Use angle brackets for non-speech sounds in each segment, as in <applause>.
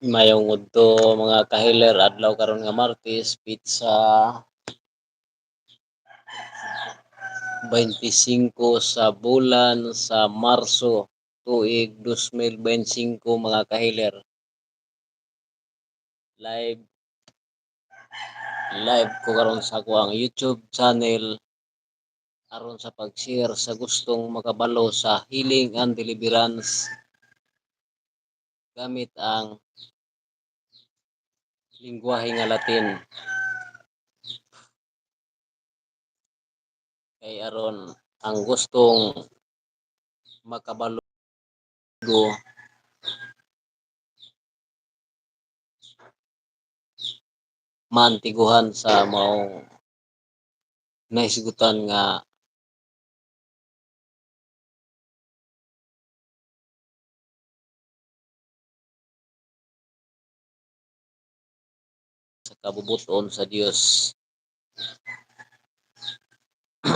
Mayong udto mga kahiler adlaw karon nga Martes pizza. 25 sa bulan sa Marso tuig 2025 mga kahiler. Live. Live ko karon sa akong YouTube channel. Aron sa pag-share sa gustong makabalo sa healing and deliverance. Gamit ang lingwahe nga Latin. Kay aron ang gustong makabalo maantiguhan sa maong nahisgutan nga sa kabubuton sa Dios <clears throat>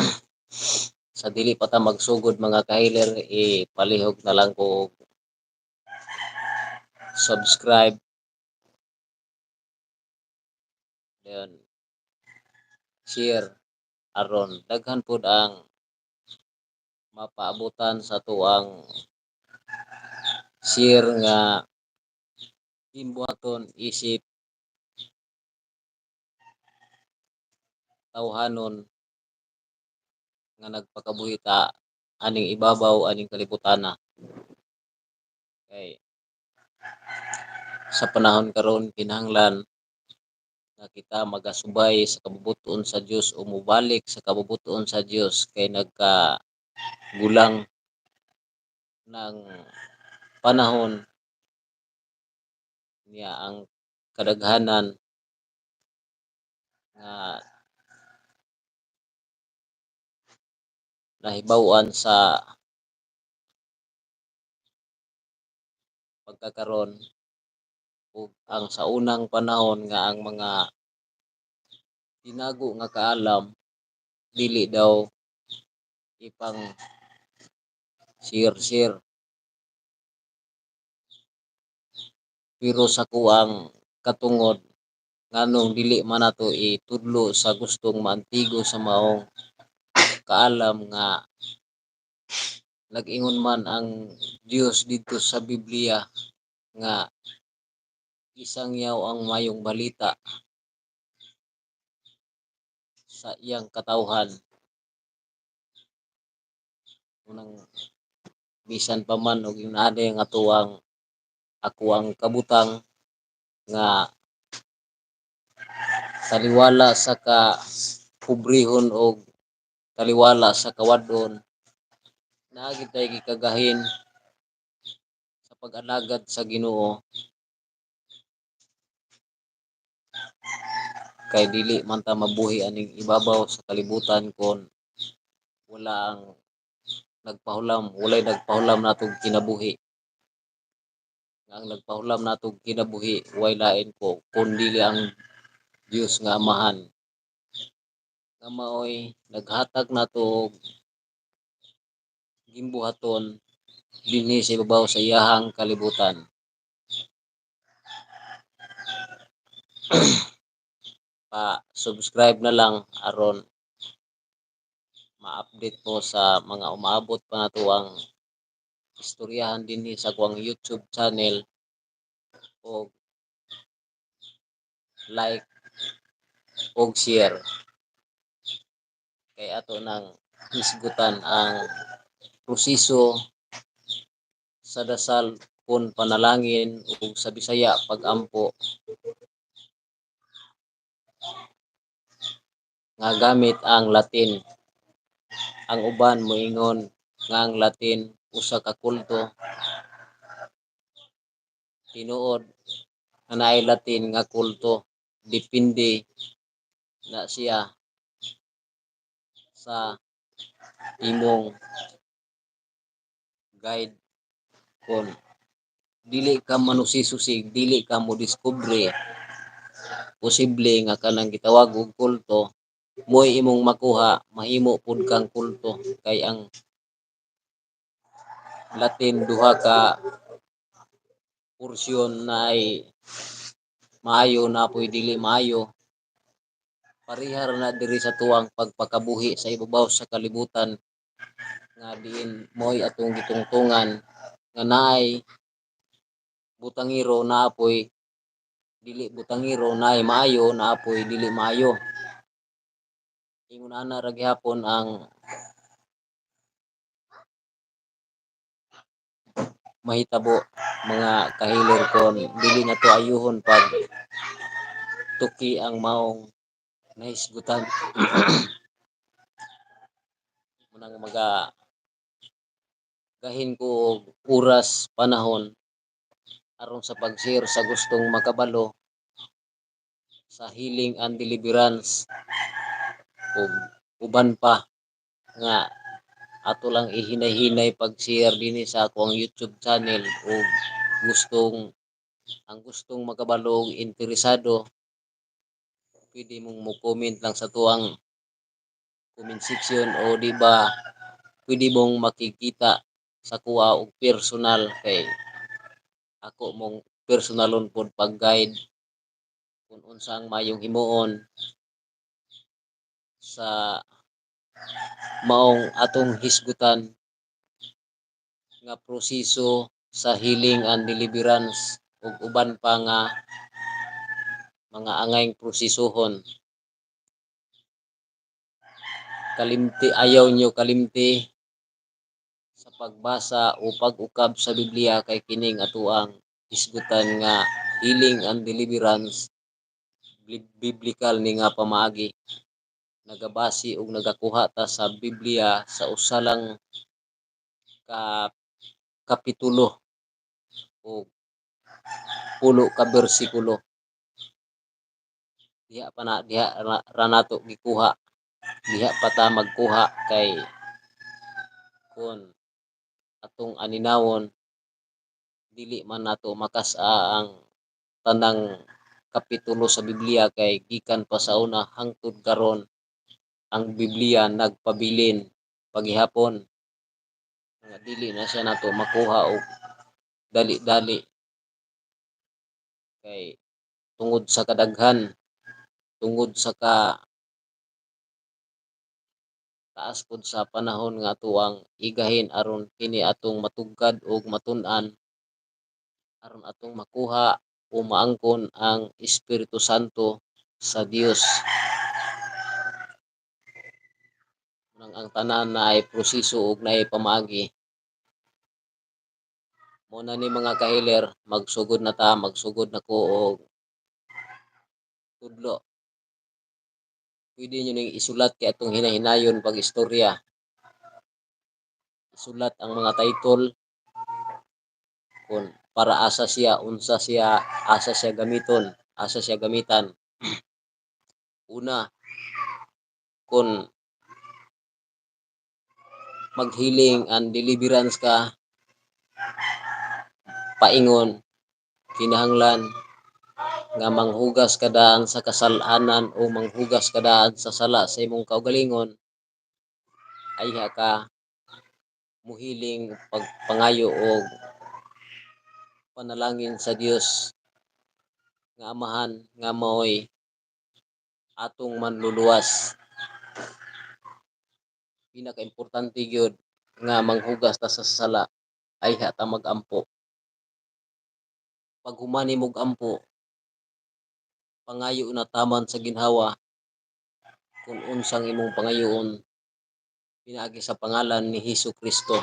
sa dili pa ta magsugod mga kahiler ipalihog na lang ko subscribe. Then share. Aron daghan pud ang mapaabutan sa tuang share nga gimbuhaton isip tawhanon nga nagpakabuhi ta aning ibabaw aning kalibutana. Kay sa panahon karon kinahanglan nga kita magasubay sa kabubuton sa Dios o mobalik sa kabubuton sa Dios kay nagka gulang ng panahon niya ang kadaghanan nga nahibaw-an sa pagkakaron ug ang sa unang panahon nga ang mga tinago nga kaalam dili daw ipang share-share. Pero sa kuang katungod nganong dili man nato itudlo sa gustong maantigo sa maong kaalam nga nag-ingon man ang Dios didto sa Bibliya nga isang yaw ang mayong balita sa iyang katawhan. Unang bisan pa man og naanay nga tuwang ako ang kabutang nga taliwala sa ka pobrehon og taliwala sa kawadon. Naa gid tay gikagahin sa pag-alagad sa Ginoo. Kay dili man ta mabuhi aning ibabaw sa kalibutan kon wala ang nagpahulam. Walay nagpahulam natong kinabuhi. Ang nagpahulam natong kinabuhi way lain ko kun ang Dios nga Amahan nga maoy naghatag nato og gimbuhaton dinhi sa ibabaw sa iyahang kalibutan. <clears throat> Pa-subscribe na lang aron ma-update mo sa mga umaabot pa nato ang istoryahan dinhi sa akong YouTube channel og like og share kay ato nang hisgutan ang proseso sa dasal kun panalangin ug sa Bisaya pag-ampo. Nga gamit ang Latin. Ang uban moingon nga ang Latin usa ka kulto. Tinuod nga naay Latin nga kulto. Depende na siya sa imong guide kon. Dili ka manusisusig dili ka mo diskubre. Posible nga kanang gitawag og kulto mo'y imong makuha mahimo pud kang kulto. Kay ang Latin duha ka porsyon na ay maayo na apoy dili maayo parihar na diri sa tuwang pagpakabuhi sa ibabaw sa kalibutan nga diin mo'y atong gitungtungan nga naay butangiro na apoy dili butangiro naay maayo na apoy dili maayo. Ingon ana ra gihapon ang mahitabo mga kahilir kon dili nato ayuhon pag tuki ang maong nahisgutan <clears throat> munang maga gahin ko oras panahon aron sa pag-share sa gustong makabalo sa healing and deliverance ug uban pa nga ato lang ihinay-hinay pag-share dinhi sa akong YouTube channel ug gustong ang gustong makabalo ug interesado pwede mong mo comment lang sa tuang comment section o di ba pwede mong makikita sa kuha og personal kay ako mong personalon pod pag guide kung unsang mayong himuon sa maong atong hisgutan nga proseso sa healing and deliverance ug uban pa nga mga angayng prosesohon kalimti ayaw nyo kalimti sa pagbasa o pag-ukab sa Biblia kay kining atoang hisgutan nga healing and deliverance biblical ni nga pamaagi. Nagabasi og nagakuha ta sa Biblia sa usa lang ka kapitulo o pulo ka bersikulo diha pa na diha ra, nato gikuha. Diha pa ta magkuha kay kun atong aninawon. Dili man nato makas-a ang tanang kapitulo sa Biblia kay gikan pa sa una hangtod karon ang Biblia nagpabilin paghihapon. Nga dili na siya nato makuha og dali-dali. Kay tungod sa kadaghan tungod sa ka taas pod sa panahon nga tuang igahin aron kini atong matugkad og matun-an aron atong makuha o maangkon ang Espiritu Santo sa Dios nang ang tanan na ay proseso ug naay pamaagi mo na ni mga kahiler magsugod na ta magsugod na ko og tudlo pwede nyo ning isulat kay atong hinahinayon pag istorya. Isulat ang mga title. Kung para asa siya unsa siya asa siya gamiton asa siya gamitan. <clears throat> Una kung maghealing and deliverance ka paingon kinahanglan nga manghugas kadaan sa kasalanan o manghugas kadaan sa sala sa imong kaugalingon ayha ka muhiling pagpangayo og panalangin sa Dios nga amahan nga maoy atong manluluwas. Pinaka-importante gyud nga manghugas ta sa sala ay ta magampo. Pag humani mog ampo pangayo na taman sa ginhawa kung unsang imong pangayoon pinaagi sa pangalan ni Hesus Kristo.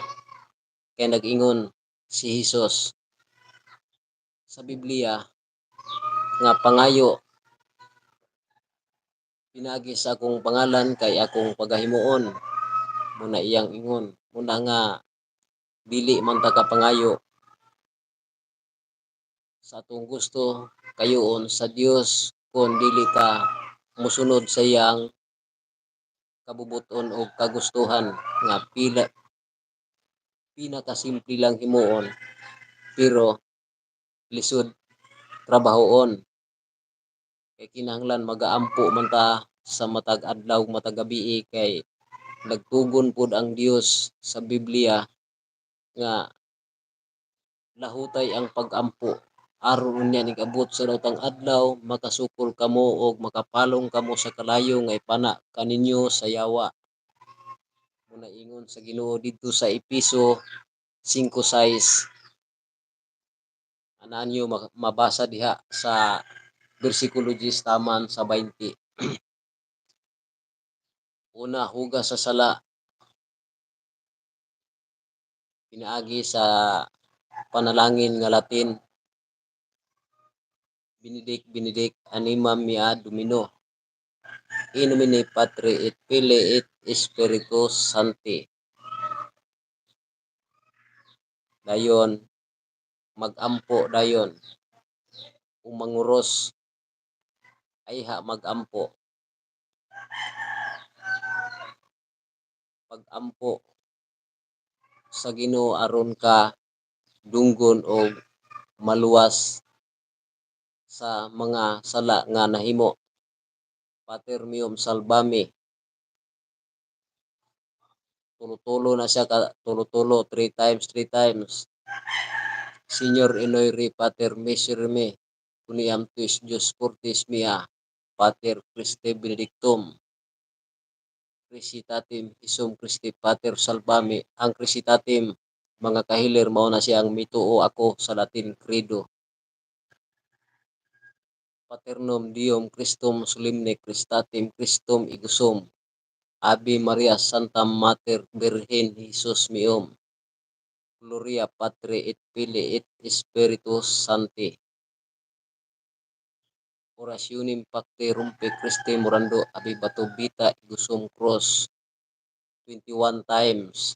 Kay nag-ingon si Hesus sa Biblia nga pangayo pinagi sa akong pangalan kay akong pagahimuon muna iyang ingon. Muna nga dili man ta kapangayo sa atong gusto kayoon sa Dios kung dili ka musunod sa iyang kabubuton o kagustuhan nga pila pinakasimple lang himuon pero lisod trabahoon. Kay kinahanglan magaampo man ta sa matag adlaw matag gabii kay nagtugon pod ang Dios sa Biblia nga lahutay ang pagampo aron unya nigabot sa daotang adlaw makasukol kamo og makapalong kamo sa kalayo nga ipana kaninyo sa yawa. Muna ingon sa Ginoo didto sa Episo 5:6 ana nyo mabasa diha sa bersikulo 10 taman sa 20 <clears throat> una hugas sa sala. Pinaagi sa panalangin nga Latin Benedict Benedict anima mea Domino in nomine Patri et Filii et Spiritus Sancti dayon magampo dayon. Umanguros ayha magampo. Pagampo sa Ginoo aron ka dunggon og maluwas sa mga sala nga nahimo. Pater meum salvami. Tulo-tulo na siya tulo-tulo three times three times. Señor inoy Pater miserere uniam tuis Dios fortis mea Pater Christe benedictum. Crisitatim Isum Christi Pater salvami. Ang Crisitatim mga kahilir mao na siyang mituo ako sa Latin Credo Paternum Deum Christum Solemne Christatim Christum Igusum. Ave Maria Santa Mater Virgen Jesus meum. Gloria Patri et Filii et Spiritus Sancti. Orationem Pacte Rumpe Christi Morando Abi Bato Bita Igusum Cross. 21 times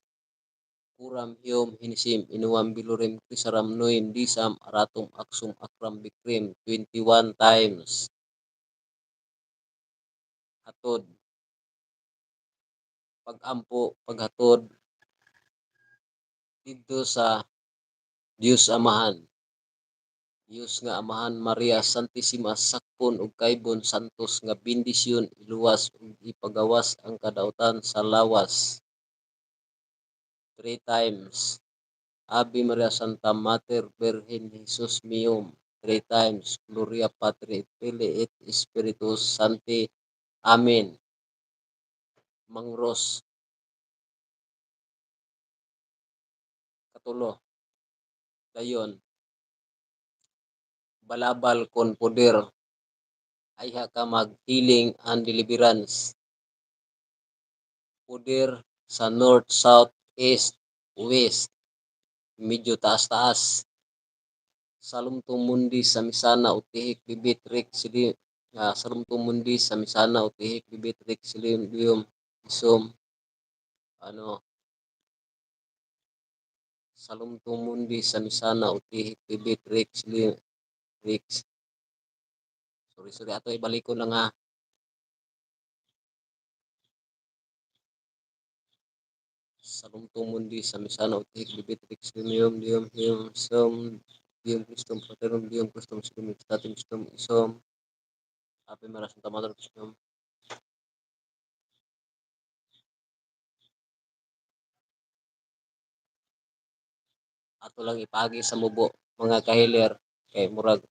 Kuram Hiom Hinisim Inuam Bilurem Krisaram Noim Disam Aratum Aksum Akram Bikrim 21 times. Hatod. Pagampo paghatod. Didto sa Dios Amahan. Dios nga Amahan Maria Santissima sakpon ug kaybon santos nga bendisyon iluwas ug ipagawas ang kadautan sa lawas three times. Ave Maria Santa Mater Virgen Jesus meum three times. Gloria Patri et Filii et Spiritus Sancti. Amen. Mangros Katulo. Dayon. Balabal kon poder. Ayha ka mag healing and deliverance. Poder sa north, south, east, west medyo taas-taas. Salum tumundi sa misana utihik bibit rik sili uh, salum tumundi sa misana utihik bibit rik silim dium isum ano salum tumundi sa misana utihik bibit rik silim rik sorry sorry ato ibalik ko lang ha salum tumundi sa misana utihik silim dium dium dium isum dium Christum Paterum dium Christum Silim Statim Istum Isum Ave Maria Santa Christum ato lang ipagi sa mubo mga kahiler kay murag.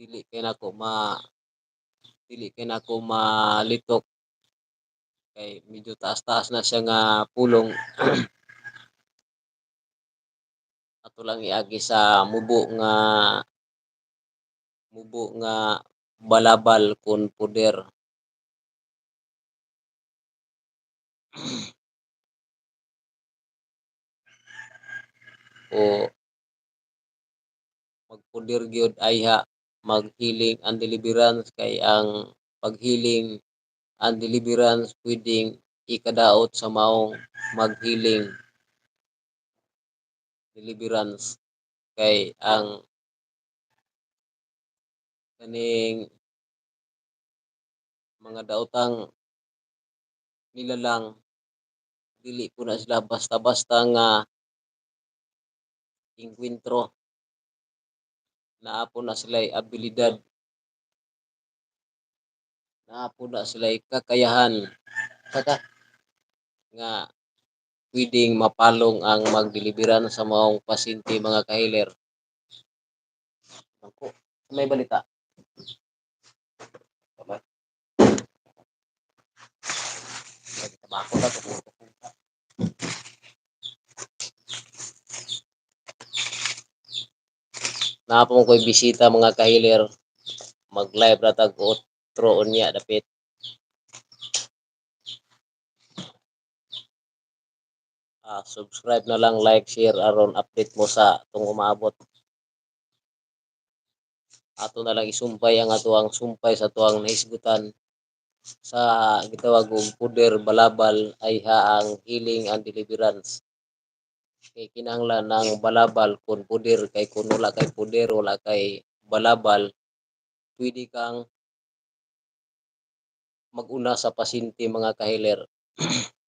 Dili kay nako ma dili kay nako malitok kay medyo taas-taas na siya nga pulong. <clears throat> Ato lang iagi sa mubo nga mubo nga balabal kon poder <clears throat> o magpudir gyud ayha mag-healing and deliverance kay ang pag-healing and deliverance pwedeng ikadaot sa maong mag-healing deliverance kay ang kaning mga daotang nilalang dili ko na sila basta-basta nga inkwentro naapo na sila abilidad naapo na sila kakayahan kaka nga pwedeng mapalong ang magdeliveran sa maong pasyente mga kahiler Ako, may balita. Tama. Tabako na to. Napong ko'y bisita mga kahilir. Mag-live na tag otro unya dapit. Ah, subscribe na lang, like, share aron update mo sa tung umaabot. Ato na lang isumpay ang atuang sumpay sa tuang naisgutan sa gitawag og puder balabal ay haang healing and deliverance. Kay kinahanglan ng balabal kun puder kay kun wala kay puder wala kay balabal pwede kang mag-una sa pasyente mga kahiler. <clears throat>